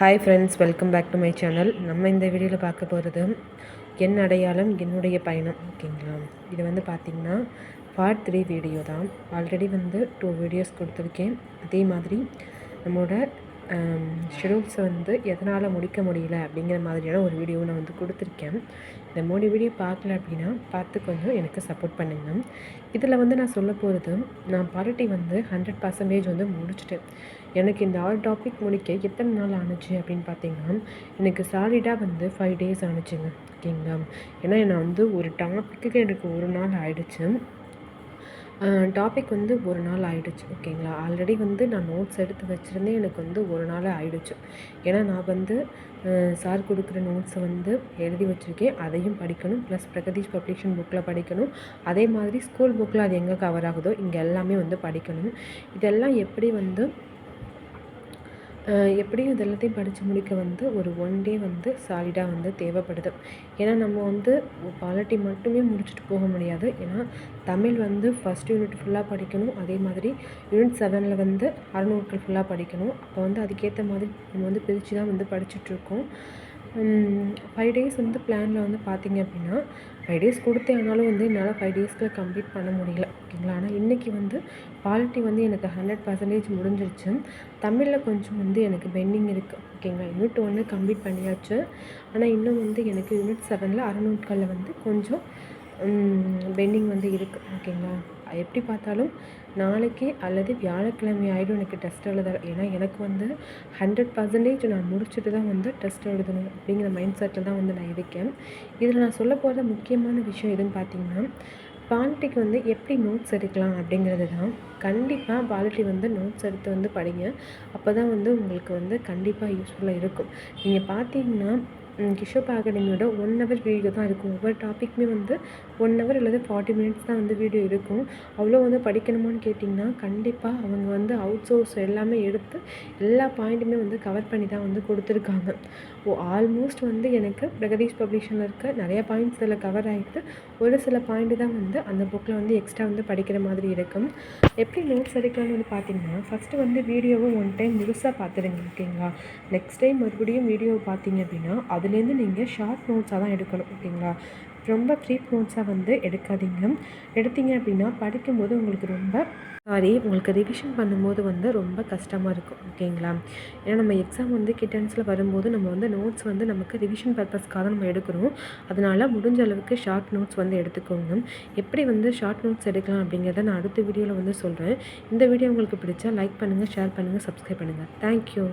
Hi friends welcome back to my channel நம்ம இந்த வீடியோவில் பார்க்க போகிறது என் அடையாளம் என்னுடைய பயணம் ஓகேங்களா இது வந்து பார்த்திங்கன்னா பார்ட் த்ரீ வீடியோ தான். ஆல்ரெடி வந்து டூ வீடியோஸ் கொடுத்துருக்கேன். அதே மாதிரி நம்மளோட ஷெடியூல்ஸை வந்து எதனால் முடிக்க முடியல அப்படிங்கிற மாதிரியான ஒரு வீடியோ நான் வந்து கொடுத்துருக்கேன். இந்த மூணு வீடியோ பார்க்கல அப்படின்னா பார்த்து கொஞ்சம் எனக்கு சப்போர்ட் பண்ணுங்கள் இதில் வந்து நான் சொல்ல போகிறது நான் பாலிட்டி வந்து ஹண்ட்ரட் பர்சன்டேஜ் வந்து முடிச்சிட்டேன் எனக்கு இந்த ஆல் டாபிக் முடிக்க எத்தனை நாள் ஆணுச்சு அப்படின்னு பார்த்தீங்கன்னா எனக்கு சாலிடாக வந்து ஃபைவ் டேஸ் ஆணுச்சுங்க ஓகேங்களா ஏன்னா நான் வந்து ஒரு டாப்பிக்கு எனக்கு ஒரு நாள் ஆயிடுச்சு. டாபிக் வந்து ஒரு நாள் ஆகிடுச்சு ஓகேங்களா? ஆல்ரெடி வந்து நான் நோட்ஸ் எடுத்து வச்சுருந்தேன் எனக்கு வந்து ஒரு நாள் ஆகிடுச்சு ஏன்னா நான் வந்து சார் கொடுக்குற நோட்ஸை வந்து எழுதி வச்சுருக்கேன் அதையும் படிக்கணும் ப்ளஸ் பிரகதீஷ் பப்ளிஷன் புக்கில் படிக்கணும். அதே மாதிரி ஸ்கூல் புக்கில் அது எங்கே கவர் ஆகுதோ இங்கே எல்லாமே வந்து படிக்கணும். இதெல்லாம் எப்படி வந்து எப்படியும் இது எல்லாத்தையும் படித்து முடிக்க வந்து ஒரு ஒன் டே வந்து சாலிடாக வந்து தேவைப்படுது. ஏன்னா நம்ம வந்து பாலிட்டி மட்டுமே முடிச்சுட்டு போக முடியாது. ஏன்னா தமிழ் வந்து ஃபஸ்ட் யூனிட் ஃபுல்லாக படிக்கணும். அதே மாதிரி யூனிட் செவனில் வந்து அறநூறுக்கள் ஃபுல்லாக படிக்கணும். அப்போ வந்து அதுக்கேற்ற மாதிரி நம்ம வந்து பிரித்து தான் வந்து படிச்சுட்ருக்கோம் ஃபைவ் டேஸ் வந்து பிளானில் வந்து பார்த்திங்க அப்படின்னா ஃபைவ் டேஸ் கொடுத்தே ஆனாலும் வந்து என்னால் ஃபைவ் டேஸ்க்கு கம்ப்ளீட் பண்ண முடியல. ஓகேங்களா ஆனால் இன்றைக்கி வந்து குவாலிட்டி வந்து எனக்கு ஹண்ட்ரட் பர்சன்டேஜ் முடிஞ்சிருச்சு. தமிழில் கொஞ்சம் வந்து எனக்கு பெண்டிங் இருக்குது ஓகேங்களா யூனிட் ஒன்று கம்ப்ளீட் பண்ணியாச்சு. ஆனால் இன்னும் வந்து எனக்கு யூனிட் செவனில் அறநூட்களில் வந்து கொஞ்சம் பெண்டிங் வந்து இருக்குது ஓகேங்களா? எப்படி பார்த்தாலும் நாளைக்கு அல்லது வியாழக்கிழமை ஆகிடும் எனக்கு டெஸ்ட் எழுத ஏன்னா எனக்கு வந்து ஹண்ட்ரட் பர்சன்டேஜ் நான் முடிச்சுட்டு தான் வந்து டெஸ்ட் எழுதணும் அப்படிங்கிற மைண்ட் செட்டில் தான் வந்து நான் இருக்கேன். இதில் நான் சொல்ல போகிற முக்கியமான விஷயம் எதுன்னு பார்த்தீங்கன்னா பாலிட்டிக்கு வந்து எப்படி நோட்ஸ் எடுக்கலாம் அப்படிங்கிறது தான். கண்டிப்பாக பாலிட்டி வந்து நோட்ஸ் எடுத்து வந்து படிங்க. அப்போ தான் வந்து உங்களுக்கு வந்து கண்டிப்பாக யூஸ்ஃபுல்லாக இருக்கும். நீங்கள் பார்த்தீங்கன்னா கிஷோப் அகாடமியோட ஒன் ஹவர் வீடியோ தான் இருக்கும். ஒவ்வொரு டாப்பிக்குமே வந்து ஒன் ஹவர் அல்லது ஃபார்ட்டி மினிட்ஸ் தான் வந்து வீடியோ இருக்கும். அவ்வளோ வந்து படிக்கணுமான்னு கேட்டிங்கன்னா கண்டிப்பாக அவங்க வந்து அவுட் சோர்ஸ் எல்லாமே எடுத்து எல்லா பாயிண்ட்டுமே வந்து கவர் பண்ணி தான் வந்து கொடுத்துருக்காங்க. ஓ ஆல்மோஸ்ட் வந்து எனக்கு பிரகதீஷ் பப்ளிஷனில் இருக்க நிறைய பாயிண்ட்ஸ் இதில் கவர் ஆகிட்டு ஒரு சில பாயிண்ட்டு தான் வந்து அந்த புக்கில் வந்து எக்ஸ்ட்ரா வந்து படிக்கிற மாதிரி இருக்கும். எப்படி நோட்ஸ் எடுக்கலாம்னு வந்து பார்த்தீங்கன்னா ஃபஸ்ட்டு வந்து வீடியோவை ஒன் டைம் முழுசாக பார்த்துருங்க ஓகேங்களா நெக்ஸ்ட் டைம் மறுபடியும் வீடியோவை பார்த்தீங்க அப்படின்னா அது அதுலேருந்து நீங்கள் ஷார்ட் நோட்ஸாக தான் எடுக்கணும் ஓகேங்களா? ரொம்ப ப்ரீப் நோட்ஸாக வந்து எடுக்காதீங்க. எடுத்தீங்க அப்படின்னா படிக்கும்போது உங்களுக்கு ரொம்ப சாரி உங்களுக்கு ரிவிஷன் பண்ணும்போது வந்து ரொம்ப கஷ்டமாக இருக்கும் ஓகேங்களா? ஏன்னா நம்ம எக்ஸாம் வந்து கிட்டன்ஸில் வரும்போது நம்ம வந்து நோட்ஸ் வந்து நமக்கு ரிவிஷன் பர்பஸ்க்காக நம்ம எடுக்கிறோம். அதனால் முடிஞ்ச அளவுக்கு ஷார்ட் நோட்ஸ் வந்து எடுத்துக்கோங்க. எப்படி வந்து ஷார்ட் நோட்ஸ் எடுக்கலாம் அப்படிங்கிறத நான் அடுத்த வீடியோவில் வந்து சொல்கிறேன் இந்த வீடியோ உங்களுக்கு பிடிச்சா லைக் பண்ணுங்கள் ஷேர் பண்ணுங்கள் சப்ஸ்கிரைப் பண்ணுங்கள் தேங்க்யூ